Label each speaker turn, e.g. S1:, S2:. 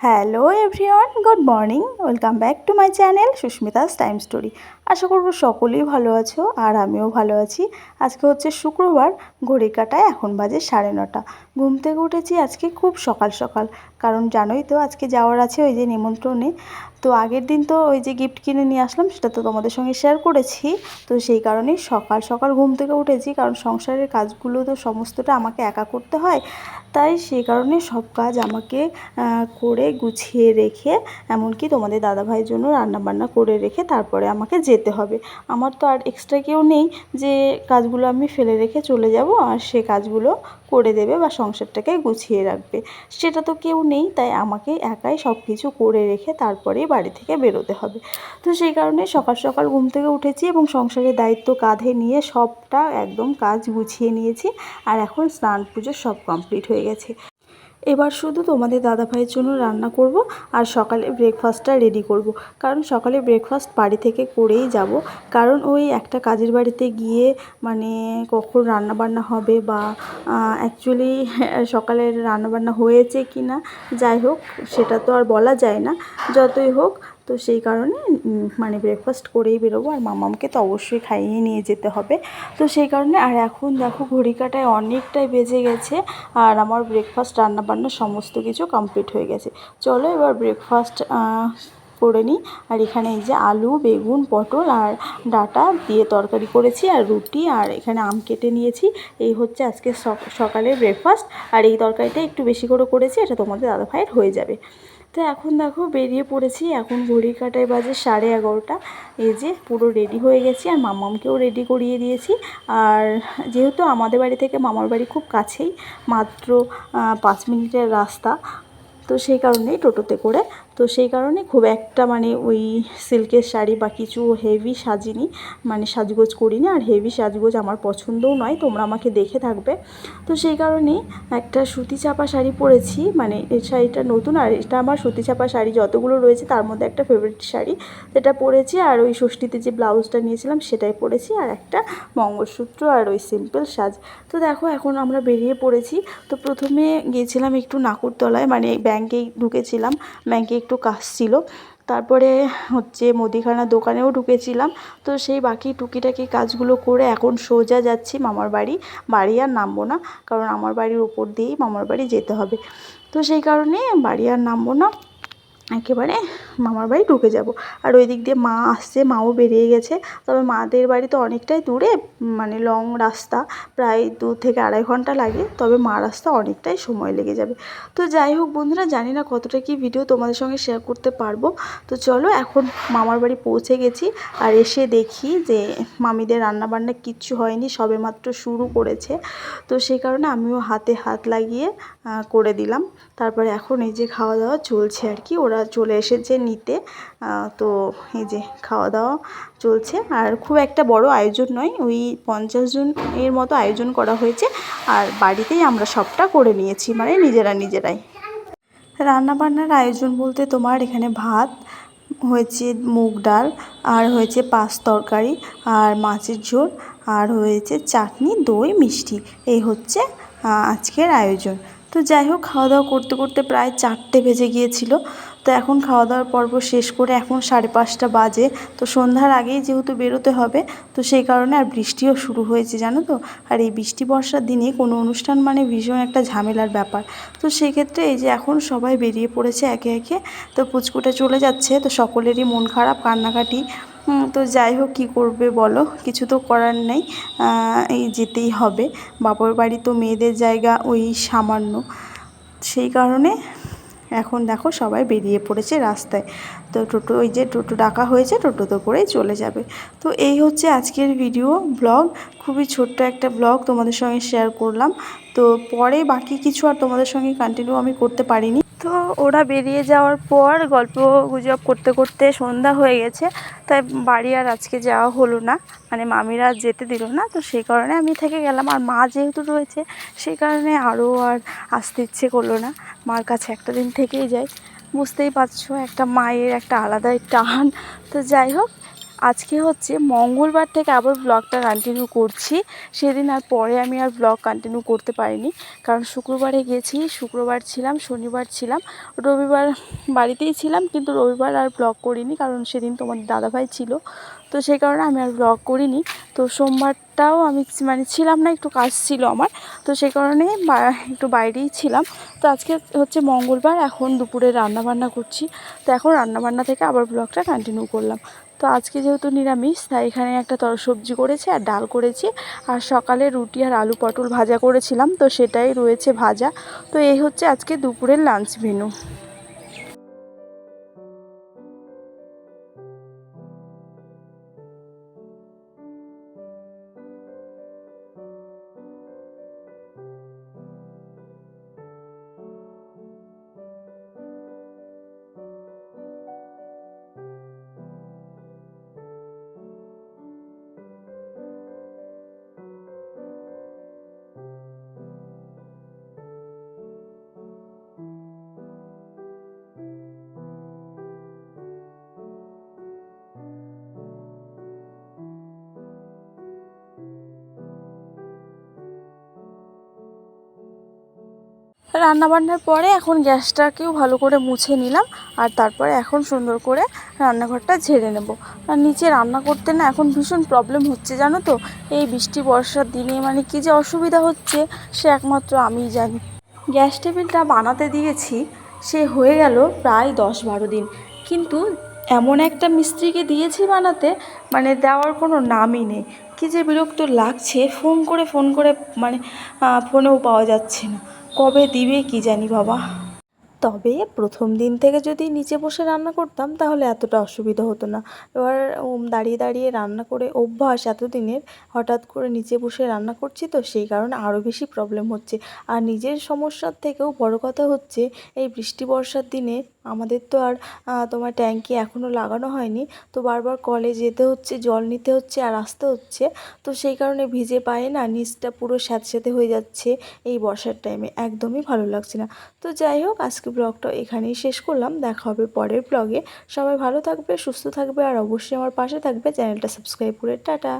S1: Hello everyone good morning welcome back to my channel Susmita's time story. আশা করব সকলেই ভালো আছো আর আমিও ভালো আছি। আজকে হচ্ছে শুক্রবার, ঘড়ি কাটায় এখন বাজে সাড়ে নটা। ঘুম থেকে উঠেছি আজকে খুব সকাল সকাল। কারণ জানোই তো আজকে যাওয়ার আছে ওই যে নিমন্ত্রণে। তো আগের দিন তো ওই যে গিফট কিনে নিয়ে আসলাম, সেটা তো তোমাদের সঙ্গে শেয়ার করেছি। তো সেই কারণেই সকাল সকাল ঘুম থেকে উঠেছি, কারণ সংসারের কাজগুলো তো সমস্তটা আমাকে একা করতে হয়। তাই সেই কারণে সব কাজ আমাকে করে গুছিয়ে রেখে, এমনকি তোমাদের দাদাভাইয়ের জন্য রান্নাবান্না করে রেখে তারপরে আমাকে যেতে হবে। আমার তো আর এক্সট্রা কেউ নেই যে কাজগুলো আমি ফেলে রেখে চলে যাব আর সে কাজগুলো করে দেবে বা সংসারটাকে গুছিয়ে রাখবে। সেটা তো কেউ নেই, তাই আমাকে একাই সব কিছু করে রেখে তারপরেই বাড়ি থেকে বেরোতে হবে। তো সেই কারণে সকাল সকাল ঘুম থেকে উঠেছি এবং সংসারের দায়িত্ব কাঁধে নিয়ে সবটা একদম কাজ গুছিয়ে নিয়েছি। আর এখন স্নান পুজো সব কমপ্লিট হয়ে গেছে। এবার শুধু তোমাদের দাদাভাইয়ের জন্য রান্না করব আর সকালে ব্রেকফাস্টটা রেডি করব। কারণ সকালে ব্রেকফাস্ট বাড়ি থেকে করেই যাব। কারণ ওই একটা কাজের বাড়িতে গিয়ে মানে কখন রান্না বান্না হবে বা অ্যাকচুয়ালি সকালের রান্নাবান্না হয়েছে কি না যাই হোক, সেটা তো আর বলা যায় না। যতই হোক তো সেই কারণে মানে ব্রেকফাস্ট করেই বেরোবো। আর মামামকে তো অবশ্যই খাইয়ে নিয়ে যেতে হবে। তো সেই কারণে, আর এখন দেখো ঘড়ি কাটায় অনেকটাই বেজে গেছে, আর আমার ব্রেকফাস্ট রান্নাবান্না সমস্ত কিছু কমপ্লিট হয়ে গেছে। চলো এবার ব্রেকফাস্ট করে নিই। আর এখানে এই যে আলু, বেগুন, পটল আর ডাটা দিয়ে তরকারি করেছি, আর রুটি, আর এখানে আম কেটে নিয়েছি। এই হচ্ছে আজকে সক- সকালের ব্রেকফাস্ট আর এই তরকারিটা একটু বেশি করে করেছি, এটা তোমাদের দাদা ভাইয়ের হয়ে যাবে। তো এখন দেখো বেরিয়ে পড়েছি। এখন ঘড়ি কাটায় বাজে সাড়ে এগারোটা। এই যে পুরো রেডি হয়ে গেছি আর মামামকেও রেডি করিয়ে দিয়েছি। আর যেহেতু আমাদের বাড়ি থেকে মামার বাড়ি খুব কাছেই, মাত্র পাঁচ মিনিটের রাস্তা, তো সেই কারণেই টোটোতে করে তো সেই কারণে খুব একটা মানে ওই সিল্কের শাড়ি বা কিছু হেভি সাজিনি। মানে সাজগোজ করিনি আর হেভি সাজগোজ আমার পছন্দও নয়, তোমরা আমাকে দেখে থাকবে। তো সেই কারণে একটা সুতি চাপা শাড়ি পরেছি মানে এই শাড়িটা নতুন আর এটা আমার সুতি চাপা শাড়ি যতগুলো রয়েছে তার মধ্যে একটা ফেভারিট শাড়ি। সেটা পরেছি আর ওই ষষ্ঠীতে যে ব্লাউজটা নিয়েছিলাম সেটাই পরেছি আর একটা মঙ্গলসূত্র আর ওই সিম্পল সাজ। তো দেখো এখন আমরা বেরিয়ে পড়েছি। তো প্রথমে গিয়েছিলাম একটু নাকুরতলায় মানে ব্যাংকেই ঢুকেছিলাম। ব্যাংকে একটু কাজ ছিল। তারপরে হচ্ছে মুদিখানা দোকানেও ঢুকেছিলাম। তো সেই বাকি টুকিটাকি কাজগুলো করে এখন সোজা যাচ্ছি মামার বাড়ি। বাড়ি আর নামবো না, কারণ আমার বাড়ির উপর দিয়েই মামার বাড়ি যেতে হবে। তো সেই কারণে বাড়ি আর নামবো না। একেবারে মামার বাড়ি ঢুকে যাব। আর ওই দিক দিয়ে মা আসছে, মাও বেরিয়ে গেছে। তবে মাদের বাড়ি তো অনেকটাই দূরে মানে লং রাস্তা, প্রায় দু থেকে আড়াই ঘণ্টা লাগে। তবে মা রাস্তা অনেকটাই সময় লেগে যাবে। তো যাই হোক বন্ধুরা, জানি না কতটা কি ভিডিও তোমাদের সঙ্গে শেয়ার করতে পারব। তো চলো এখন মামার বাড়ি পৌঁছে গেছি আর এসে দেখি যে মামিদের রান্নাবান্না কিচ্ছু হয়নি সবে মাত্র শুরু করেছে। তো সেই কারণে আমিও হাতে হাত লাগিয়ে করে দিলাম। তারপরে এখন এই যে খাওয়া দাওয়া চলছে আর কি, ওরা চলে এসেছে নিতে। তো এই যে খাওয়া দাওয়া চলছে। আর খুব একটা বড় আয়োজন নয়, ওই পঞ্চাশ জন এর মতো আয়োজন করা হয়েছে। আর বাড়িতেই আমরা সবটা করে নিয়েছি মানে নিজেরা নিজেরাই। রান্নাবান্নার আয়োজন বলতে তোমার এখানে ভাত, হয়েছে মুগ ডাল, আর হয়েছে পাঁচ তরকারি, আর মাছের ঝোল, আর হয়েছে চাটনি, দই, মিষ্টি। এই হচ্ছে আজকের আয়োজন। যাই হোক খাওয়া দাওয়া করতে করতে প্রায় চারটে বেজে গিয়েছিল। তো এখন খাওয়া দাওয়ার পর্ব শেষ করে এখন সাড়ে পাঁচটা বাজে। তো সন্ধ্যার আগেই যেহেতু বেরোতে হবে, তো সেই কারণে আর বৃষ্টিও শুরু হয়েছে, জানো তো? আর এই বৃষ্টি বর্ষার দিনে কোনো অনুষ্ঠান মানে ভীষণ একটা ঝামেলার ব্যাপার। তো সেক্ষেত্রে এই যে এখন সবাই বেরিয়ে পড়েছে একে একে, তো পুচকুটে চলে যাচ্ছে, তো সকলেরই মন খারাপ, কান্নাকাটি। তো যাই হোক, কী করবে বলো? কিছু তো করার নেই। এই যেতেই হবে। বাবার বাড়ি তো মেয়েদের জায়গা ওই সামান্য। সেই কারণে এখন দেখো সবাই বেরিয়ে পড়েছে রাস্তায়। তো টোটো, ওই যে টোটো ডাকা হয়েছে, টোটোতে করেই চলে যাবে। তো এই হচ্ছে আজকের ভিডিও ব্লগ খুবই ছোট্ট একটা ব্লগ তোমাদের সঙ্গে শেয়ার করলাম। তো পরে বাকি কিছু আর তোমাদের সঙ্গে কন্টিনিউ আমি করতে পারিনি। তো ওরা বেরিয়ে যাওয়ার পর গল্প গুজব করতে করতে সন্ধ্যা হয়ে গেছে। তাই বাড়ি আর আজকে যাওয়া হলো না। মানে মামিরা যেতে দিল না। তো সেই কারণে আমি থেকে গেলাম। আর মা যেহেতু রয়েছে, সেই কারণে আরও আর আসতে ইচ্ছে করল না। মার কাছে একটা দিন থেকেই যাই বুঝতেই পারছ, একটা মায়ের একটা আলাদাই টান। তো যাই হোক আজকে হচ্ছে মঙ্গলবার থেকে আবার ব্লগটা কন্টিনিউ করছি। সেদিন আর পরে আমি আর ব্লগ কন্টিনিউ করতে পারিনি। কারণ শুক্রবারে গেছি, শুক্রবার ছিলাম, শনিবার ছিলাম। রবিবার বাড়িতেই ছিলাম, কিন্তু রবিবার আর ব্লগ করিনি কারণ সেদিন তোমার দাদাভাই ছিল। তো সেই কারণে আমি আর ব্লগ করিনি। তো সোমবারটাও আমি মানে ছিলাম না, একটু কাজ ছিল আমার। তো সেই কারণে একটু বাইরেই ছিলাম। তো আজকে হচ্ছে মঙ্গলবার, এখন দুপুরে রান্না বান্না করছি। তো এখন রান্না বান্না থেকে আবার ব্লগটা কন্টিনিউ করলাম। তো আজকে যেহেতু নিরামিষ, তাই এখানে একটা তর সবজি করেছি আর ডাল করেছি। আর সকালে রুটি আর আলু পটল ভাজা করেছিলাম, তো সেটাই রয়েছে ভাজা। তো এই হচ্ছে আজকে দুপুরের লাঞ্চ মেনু রান্নাবান্নার পরে এখন গ্যাসটাকেও ভালো করে মুছে নিলাম আর তারপরে এখন সুন্দর করে রান্নাঘরটা ঝেড়ে নেব। আর নিচে রান্না করতে না এখন ভীষণ প্রবলেম হচ্ছে, জানো তো? এই বৃষ্টি, বর্ষার দিনে মানে কী যে অসুবিধা হচ্ছে সে একমাত্র আমিই জানি। গ্যাস টেবিলটা বানাতে দিয়েছি, সে হয়ে গেল প্রায় দশ বারো দিন। কিন্তু এমন একটা মিস্ত্রিকে দিয়েছি বানাতে মানে দেওয়ার কোনো নামই নেই। কী যে বিরক্ত লাগছে, ফোন করে ফোন করে মানে ফোনেও পাওয়া যাচ্ছে না। কবে দিবে কি জানি বাবা। তবে প্রথম দিন থেকে যদি নিচে বসে রান্না করতাম তাহলে এতটা অসুবিধা হতো না। এবার দাঁড়িয়ে দাঁড়িয়ে রান্না করে অভ্যাস এতদিনের, হঠাৎ করে নিচে বসে রান্না করছি তো সেই কারণে আরও বেশি প্রবলেম হচ্ছে। আর নিজের সমস্যার থেকেও বড় কথা হচ্ছে, এই বৃষ্টি বর্ষার দিনে আমাদের তো আর তোমার ট্যাঙ্কি এখনও লাগানো হয়নি। তো বারবার কলে যেতে হচ্ছে, জল নিতে হচ্ছে আর আসতে হচ্ছে। তো সেই কারণে ভিজে পায়ে না নিচটা পুরো স্যাঁতস্যাঁতে হয়ে যাচ্ছে এই বর্ষার টাইমে একদমই ভালো লাগছে না। তো যাই হোক, আজকে ব্লগটা এখানেই শেষ করলাম। দেখা হবে পরের ব্লগে সবাই ভালো থাকবে, সুস্থ থাকবে আর অবশ্যই আমার পাশে থাকবে। চ্যানেলটা সাবস্ক্রাইব করে, টাটা!